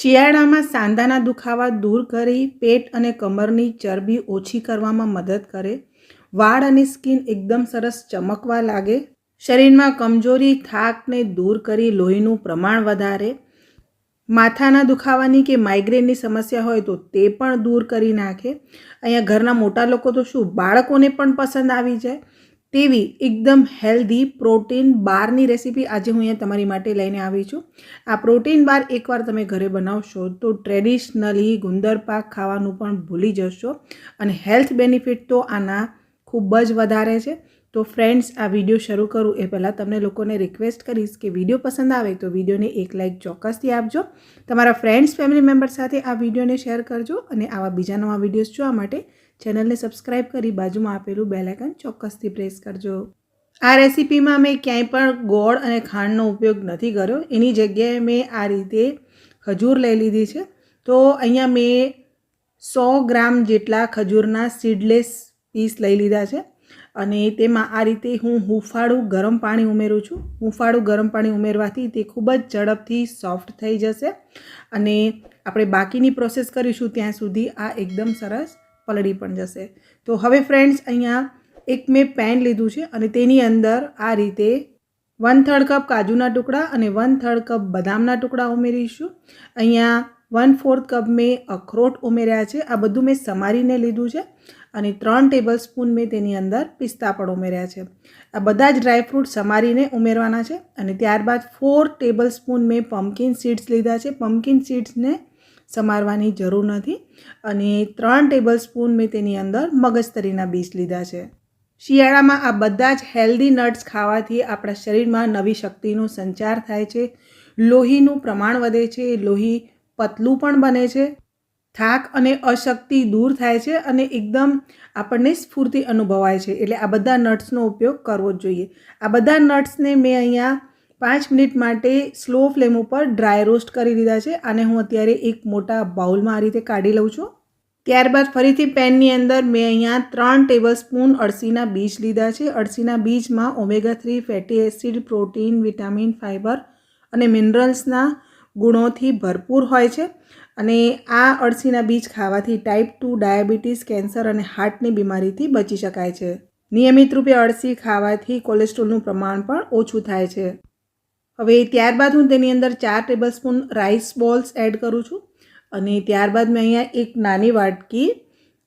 શિયાળામાં સાંધાના દુખાવા દૂર કરી પેટ અને કમરની ચરબી ઓછી કરવામાં મદદ કરે. વાળ અને સ્કિન એકદમ સરસ ચમકવા લાગે. શરીરમાં કમજોરી, થાકને દૂર કરી લોહીનું પ્રમાણ વધારે. માથાના દુખાવાની કે માઇગ્રેનની સમસ્યા હોય તો તે પણ દૂર કરી નાખે. અહીંયા ઘરના મોટા લોકો તો શું, બાળકોને પણ પસંદ આવી જાય. તેવી એકદમ હેલ્ધી પ્રોટીન બારની રેસીપી આજે હું અહીંયા તમારી માટે લઈને આવી છું. આ પ્રોટીન બાર એકવાર તમે ઘરે બનાવશો તો ટ્રેડિશનલી ગુંદર પાક ખાવાનું પણ ભૂલી જશો અને હેલ્થ બેનિફિટ તો આના ખૂબ જ વધારે છે. તો ફ્રેન્ડ્સ, આ વીડિયો શરૂ કરું એ પહેલાં તમને લોકોને રિક્વેસ્ટ કરીશ કે વીડિયો પસંદ આવે તો વિડીયોને એક લાઇક ચોક્કસથી આપજો. તમારા ફ્રેન્ડ્સ, ફેમિલી મેમ્બર સાથે આ વિડીયોને શેર કરજો અને આવા બીજા નવા વિડીયોઝ જોવા માટે ચેનલને સબસ્ક્રાઇબ કરી બાજુમાં આપેલું બેલાઇકન ચોક્કસથી પ્રેસ કરજો. આ રેસીપીમાં મેં ક્યાંય પણ ગોળ અને ખાંડનો ઉપયોગ નથી કર્યો. એની જગ્યાએ મેં આ રીતે ખજૂર લઈ લીધી છે. તો અહીંયા મેં સો ગ્રામ જેટલા ખજૂરના સીડલેસ પીસ લઈ લીધા છે અને તેમાં આ રીતે હું હુંફાળું ગરમ પાણી ઉમેરું છું. હુંફાળું ગરમ પાણી ઉમેરવાથી તે ખૂબ જ ઝડપથી સોફ્ટ થઈ જશે અને આપણે બાકીની પ્રોસેસ કરીશું ત્યાં સુધી આ એકદમ સરસ પલળી પણ જશે. તો હવે ફ્રેન્ડ્સ અહીંયા એક મેં પેન લીધું છે અને તેની અંદર આ રીતે વન થર્ડ કપ કાજુના ટુકડા અને વન થર્ડ કપ બદામના ટુકડા ઉમેરીશું. અહીંયા વન ફોર્થ કપ મેં અખરોટ ઉમેર્યા છે. આ બધું મેં સમારીને લીધું છે અને ત્રણ ટેબલ સ્પૂન મેં તેની અંદર પિસ્તા પણ ઉમેર્યા છે. આ બધા જ ડ્રાયફ્રૂટ સમારીને ઉમેરવાના છે અને ત્યારબાદ ફોર ટેબલ સ્પૂન મેં પમ્પકિન સીડ્સ લીધા છે. પમ્પકિન સીડ્સને સમારવાની જરૂર નથી અને ત્રણ ટેબલ સ્પૂન મેં તેની અંદર મગજતરીના બીજ લીધા છે. શિયાળામાં આ બધા જ હેલ્ધી નટ્સ ખાવાથી આપણા શરીરમાં નવી શક્તિનો સંચાર થાય છે, લોહીનું પ્રમાણ વધે છે, લોહી પતલું પણ બને છે, થાક અને અશક્તિ દૂર થાય છે અને એકદમ આપણને સ્ફૂર્તિ અનુભવાય છે. એટલે આ બધા નટ્સનો ઉપયોગ કરવો જ જોઈએ. આ બધા નટ્સને મેં અહીંયા પાંચ મિનિટ માટે સ્લો ફ્લેમ ઉપર ડ્રાય રોસ્ટ કરી દીધા છે અને હું અત્યારે એક મોટા બાઉલમાં આ રીતે કાઢી લઉં છું. ત્યારબાદ ફરીથી પેનની અંદર મેં અહીંયા ત્રણ ટેબલ સ્પૂન અળસીના બીજ લીધા છે. અળસીના બીજમાં omega three fatty acid, protein, vitamin fibre અને મિનરલ્સના ગુણોથી ભરપૂર હોય છે. અને આ અળસીના બીજ ખાવાથી ટાઈપ ટુ ડાયાબિટીસ, કેન્સર અને હાર્ટની બીમારીથી બચી શકાય છે. નિયમિત રૂપે અળસી ખાવાથી કોલેસ્ટ્રોલનું પ્રમાણ પણ ઓછું થાય છે. હવે ત્યારબાદ હું તેની અંદર ચાર tablespoon rice balls add કરું છું અને ત્યારબાદ મેં અહીંયા એક નાની વાટકી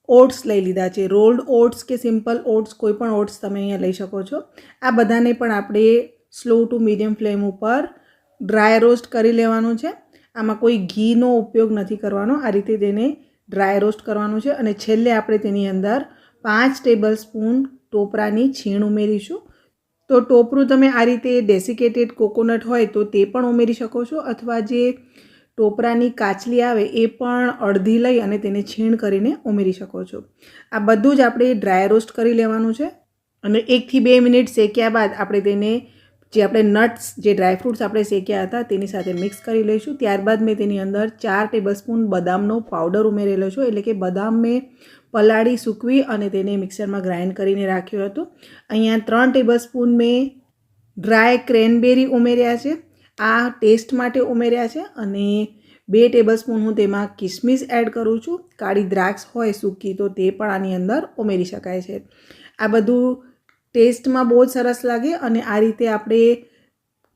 ઓટ્સ લઈ લીધા છે. રોલ્ડ ઓટ્સ કે સિમ્પલ ઓટ્સ, કોઈ પણ ઓટ્સ તમે અહીંયા લઈ શકો છો. આ બધાને પણ આપણે સ્લો ટુ મીડિયમ ફ્લેમ ઉપર ડ્રાય રોસ્ટ કરી લેવાનું છે. આમાં કોઈ ઘીનો ઉપયોગ નથી કરવાનો. આ રીતે તેને ડ્રાય રોસ્ટ કરવાનું છે અને છેલ્લે આપણે તેની અંદર પાંચ ટેબલ સ્પૂન ટોપરાની છીણ ઉમેરીશું. તો ટોપરું તમે આ રીતે ડેસિકેટેડ કોકોનટ હોય તો તે પણ ઉમેરી શકો છો અથવા જે ટોપરાની કાચલી આવે એ પણ અડધી લઈ અને તેને છીણ કરીને ઉમેરી શકો છો. આ બધું જ આપણે ડ્રાય રોસ્ટ કરી લેવાનું છે અને એકથી બે મિનિટ શેક્યા બાદ આપણે તેને જે આપણે નટ્સ, જે ડ્રાયફ્રૂટ્સ આપણે શેક્યા હતા તેની સાથે મિક્સ કરી લઈશું. ત્યારબાદ મેં તેની અંદર ચાર ટેબલ સ્પૂન બદામનો પાવડર ઉમેરેલો છે. એટલે કે બદામ મેં પલાળી સૂકવી અને તેને મિક્સરમાં ગ્રાઇન્ડ કરીને રાખ્યો હતો. અહીંયા ત્રણ ટેબલ સ્પૂન મેં ડ્રાય ક્રેનબેરી ઉમેર્યા છે. આ ટેસ્ટ માટે ઉમેર્યા છે અને બે ટેબલ સ્પૂન હું તેમાં કિસમિસ એડ કરું છું. કાળી દ્રાક્ષ હોય સૂકી તો તે પણ આની અંદર ઉમેરી શકાય છે. આ બધું ટેસ્ટમાં બહુ જ સરસ લાગે અને આ રીતે આપણે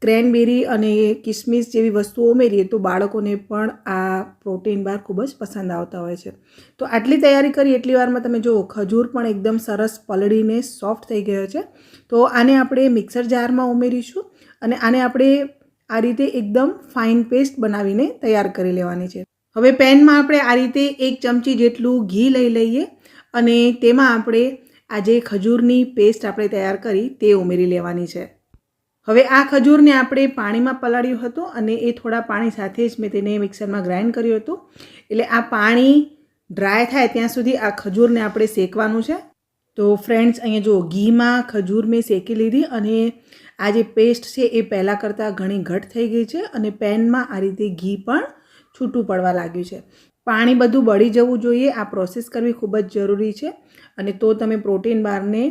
ક્રેનબેરી અને કિસમિસ જેવી વસ્તુઓ ઉમેરીએ તો બાળકોને પણ આ પ્રોટીન બાર ખૂબ જ પસંદ આવતા હોય છે. તો આટલી તૈયારી કરી, એટલી વારમાં તમે જુઓ, ખજૂર પણ એકદમ સરસ પલળીને સોફ્ટ થઈ ગયો છે. તો આને આપણે મિક્સર જારમાં ઉમેરીશું અને આને આપણે આ રીતે એકદમ ફાઇન પેસ્ટ બનાવીને તૈયાર કરી લેવાની છે. હવે પેનમાં આપણે આ રીતે એક ચમચી જેટલું ઘી લઈ લઈએ અને તેમાં આપણે આ જે ખજૂરની પેસ્ટ આપણે તૈયાર કરી તે ઉમેરી લેવાની છે. હવે આ ખજૂરને આપણે પાણીમાં પલાળ્યું હતું અને એ થોડા પાણી સાથે જ મેં તેને મિક્સરમાં ગ્રાઇન્ડ કર્યું હતું. એટલે આ પાણી ડ્રાય થાય ત્યાં સુધી આ ખજૂરને આપણે શેકવાનું છે. તો ફ્રેન્ડ્સ, અહીંયા જો ઘીમાં ખજૂર મેં શેકી લીધી અને આ જે પેસ્ટ છે એ પહેલાં કરતાં ઘણી ઘટ થઈ ગઈ છે અને પેનમાં આ રીતે ઘી પણ છૂટું પડવા લાગ્યું છે. પાણી બધું બળી જવું જોઈએ, આ પ્રોસેસ કરવી ખૂબ જ જરૂરી છે અને તો તમે પ્રોટીન બારને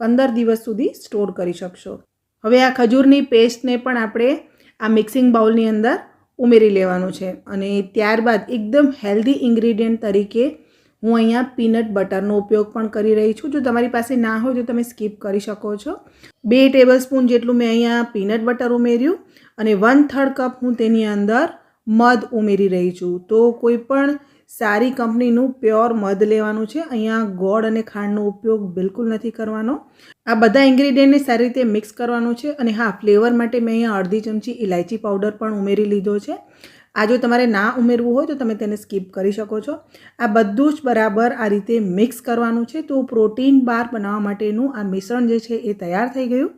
પંદર દિવસ સુધી સ્ટોર કરી શકશો. હવે આ ખજૂરની પેસ્ટને પણ આપણે આ મિક્સિંગ બાઉલની અંદર ઉમેરી લેવાનું છે અને ત્યારબાદ એકદમ હેલ્ધી ઇન્ગ્રીડિયન્ટ તરીકે હું અહીંયા પીનટ બટરનો ઉપયોગ પણ કરી રહી છું. જો તમારી પાસે ના હોય તો તમે સ્કીપ કરી શકો છો. બે ટેબલ સ્પૂન જેટલું મેં અહીંયા પીનટ બટર ઉમેર્યું અને વન થર્ડ કપ હું તેની અંદર મધ ઉમેરી રહી છું. તો કોઈ પણ સારી કંપનીનું પ્યોર મધ લેવાનું છે. અહીંયા ગોળ અને ખાંડનો ઉપયોગ બિલકુલ નથી કરવાનો. આ બધા ઇન્ગ્રીડિયન્ટને સારી રીતે મિક્સ કરવાનું છે અને હા, ફ્લેવર માટે મેં અહીંયા અડધી ચમચી ઇલાયચી પાવડર પણ ઉમેરી લીધો છે. આ જો તમારે ના ઉમેરવું હોય તો તમે તેને સ્કીપ કરી શકો છો. આ બધું જ બરાબર આ રીતે મિક્સ કરવાનું છે. તો પ્રોટીન બાર બનાવવા માટેનું આ મિશ્રણ જે છે એ તૈયાર થઈ ગયું.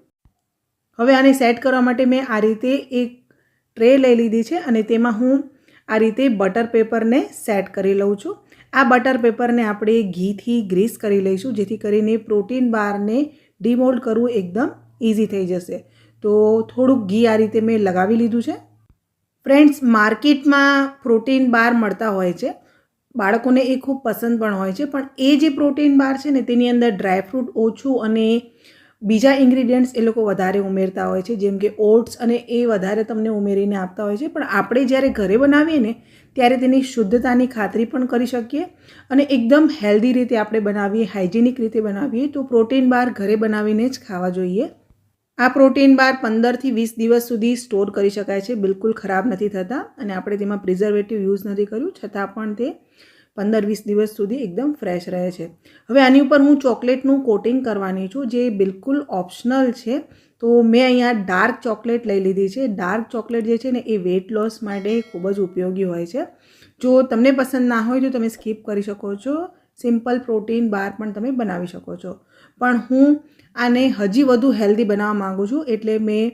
હવે આને સેટ કરવા માટે મેં આ રીતે એક ટ્રે લઈ લીધી છે અને તેમાં હું આ રીતે બટર પેપરને સેટ કરી લઉં છું. આ બટર પેપરને આપણે ઘીથી ગ્રીસ કરી લઈશું, જેથી કરીને પ્રોટીન બારને ડિમોલ્ડ કરવું એકદમ ઇઝી થઈ જશે. તો થોડુંક ઘી આ રીતે મેં લગાવી લીધું છે. ફ્રેન્ડ્સ, માર્કેટમાં પ્રોટીન બાર મળતા હોય છે. બાળકોને એ ખૂબ પસંદ પણ હોય છે. પણ એ જે પ્રોટીન બાર છે ને, તેની અંદર ડ્રાયફ્રૂટ ઓછું અને બીજા ઇન્ગ્રીડિયન્ટ્સ એ લોકો વધારે ઉમેરતા હોય છે, જેમ કે ઓટ્સ અને એ વધારે તમને ઉમેરીને આપતા હોય છે. પણ આપણે જ્યારે ઘરે બનાવીએ ને, ત્યારે તેની શુદ્ધતાની ખાતરી પણ કરી શકીએ અને એકદમ હેલ્ધી રીતે આપણે બનાવીએ હાઇજેનિક રીતે બનાવીએ, તો પ્રોટીન બાર ઘરે બનાવીને જ ખાવા જોઈએ. આ પ્રોટીન બાર પંદરથી વીસ દિવસ સુધી સ્ટોર કરી શકાય છે, બિલકુલ ખરાબ નથી થતા અને આપણે તેમાં પ્રિઝર્વેટિવ યુઝ નથી કર્યું. છતાં પણ તે પંદર વીસ દિવસ સુધી એકદમ ફ્રેશ રહે છે. હવે આની ઉપર હું ચોકલેટનું કોટિંગ કરવાની છું, જે બિલકુલ ઓપ્શનલ છે. તો મેં અહીંયા ડાર્ક ચોકલેટ લઈ લીધી છે. ડાર્ક ચોકલેટ જે છે ને, એ વેટ લોસ માટે ખૂબ જ ઉપયોગી હોય છે. જો તમને પસંદ ના હોય તો તમે સ્કીપ કરી શકો છો. સિમ્પલ પ્રોટીન બાર પણ તમે બનાવી શકો છો. પણ હું આને હજી વધુ હેલ્ધી બનાવવા માગું છું. એટલે મેં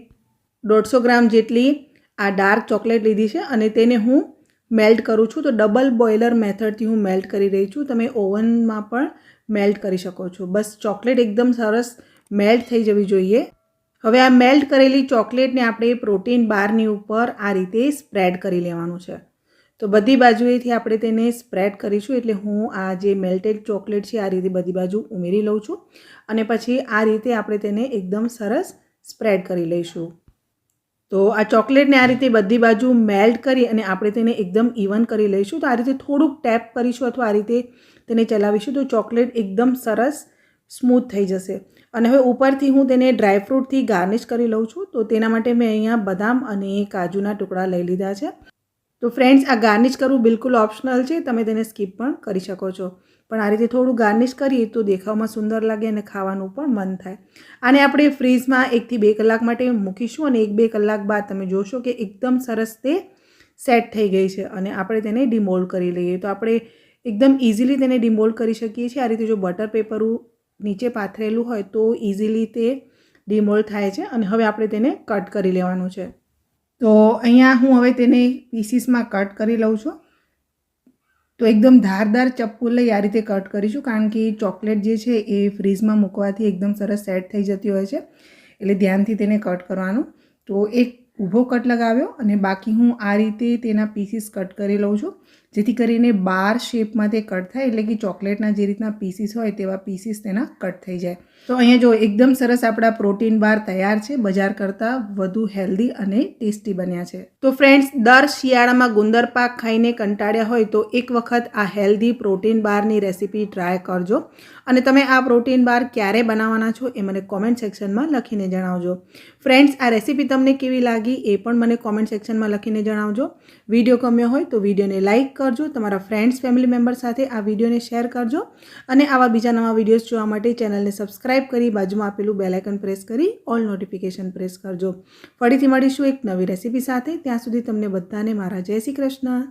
દોઢસો ગ્રામ જેટલી આ ડાર્ક ચોકલેટ લીધી છે અને તેને હું મેલ્ટ કરું છું, તો ડબલ બોઇલર મેથડથી હું મેલ્ટ કરી રહી છું. તમે ઓવનમાં પણ મેલ્ટ કરી શકો છો. બસ ચોકલેટ એકદમ સરસ મેલ્ટ થઈ જવી જોઈએ. હવે આ મેલ્ટ કરેલી ચોકલેટને આપણે પ્રોટીન બારની ઉપર આ રીતે સ્પ્રેડ કરી લેવાનું છે. તો બધી બાજુએથી આપણે તેને સ્પ્રેડ કરીશું, એટલે હું આ જે મેલ્ટેડ ચોકલેટ છે, આ રીતે બધી બાજુ ઉમેરી લઉં છું. અને પછી આ રીતે આપણે તેને એકદમ સરસ સ્પ્રેડ કરી લઈશું. તો આ ચોકલેટને આ રીતે બધી બાજુ મેલ્ટ કરી અને આપણે તેને એકદમ ઇવન કરી લઈશું. તો આ રીતે થોડુંક ટેપ કરીશું અથવા આ રીતે તેને ચલાવીશું તો ચોકલેટ એકદમ સરસ સ્મૂથ થઈ જશે. અને હવે ઉપરથી હું તેને ડ્રાયફ્રૂટથી ગાર્નિશ કરી લઉં છું. તો તેના માટે મેં અહીંયા બદામ અને કાજુના ટુકડા લઈ લીધા છે. તો ફ્રેન્ડ્સ આ ગાર્નિશ કરવું બિલકુલ ઓપ્શનલ છે. તમે તેને સ્કીપ પણ કરી શકો છો. પણ આ રીતે થોડું ગાર્નિશ કરીએ તો દેખાવમાં સુંદર લાગે અને ખાવાનું પણ મન થાય. આને આપણે ફ્રીજમાં એકથી બે કલાક માટે મૂકીશું અને એક બે કલાક બાદ તમે જોશો કે એકદમ સરસ તે સેટ થઈ ગઈ છે અને આપણે તેને ડિમોલ્ડ કરી લઈએ. તો આપણે એકદમ ઇઝીલી તેને ડિમોલ્ડ કરી શકીએ છીએ. આ રીતે જો બટર પેપરું નીચે પાથરેલું હોય તો ઇઝીલી તે ડિમોલ્ડ થાય છે અને હવે આપણે તેને કટ કરી લેવાનું છે. તો અહીંયા હું હવે તેને પીસીસમાં કટ કરી લઉં છું. તો એકદમ ધારદાર ચપ્પુ લઈ આ રીતે કટ કરીશું, કારણ કે ચોકલેટ જે છે એ ફ્રીજમાં મૂકવાથી એકદમ સરસ સેટ થઈ જતી હોય છે. એટલે ધ્યાનથી તેને કટ કરવાનું. તો એક ઊભો કટ લગાવ્યો અને બાકી હું આ રીતે તેના પીસીસ કટ કરી લઉં છું. જેથી કરીને બાર શેપમાં તે કટ થાય, એટલે કે ચોકલેટના જે રીતના પીસીસ હોય તેવા પીસીસ તેના કટ થઈ જાય. તો અહીંયા જો એકદમ સરસ આપણા પ્રોટીન બાર તૈયાર છે, બજાર કરતાં વધુ હેલ્ધી અને ટેસ્ટી બન્યા છે. તો ફ્રેન્ડ્સ, દર શિયાળામાં ગુંદર પાક ખાઈને કંટાળ્યા હોય તો એક વખત આ હેલ્ધી પ્રોટીન બારની રેસીપી ટ્રાય કરજો. અને તમે આ પ્રોટીન બાર ક્યારે બનાવવાના છો એ મને કોમેન્ટ સેક્શનમાં લખીને જણાવજો. ફ્રેન્ડ્સ, આ રેસીપી તમને કેવી લાગી એ પણ મને કોમેન્ટ સેક્શનમાં લખીને જણાવજો. વીડિયો ગમ્યો હોય તો વિડીયોને લાઇક કરજો, તમારા ફ્રેન્ડ્સ ફેમિલી મેમ્બર સાથે આ વિડીયોને શેર કરજો અને આવા બીજા નવા વિડીયોઝ જોવા માટે ચેનલને સબસ્ક્રાઇબ કરી બાજુમાં આપેલું બેલાઇકન પ્રેસ કરી ઓલ નોટિફિકેશન પ્રેસ કરજો. ફરીથી મળીશું એક નવી રેસીપી સાથે. ત્યાં સુધી તમને બધાને મારા જય શ્રી કૃષ્ણ.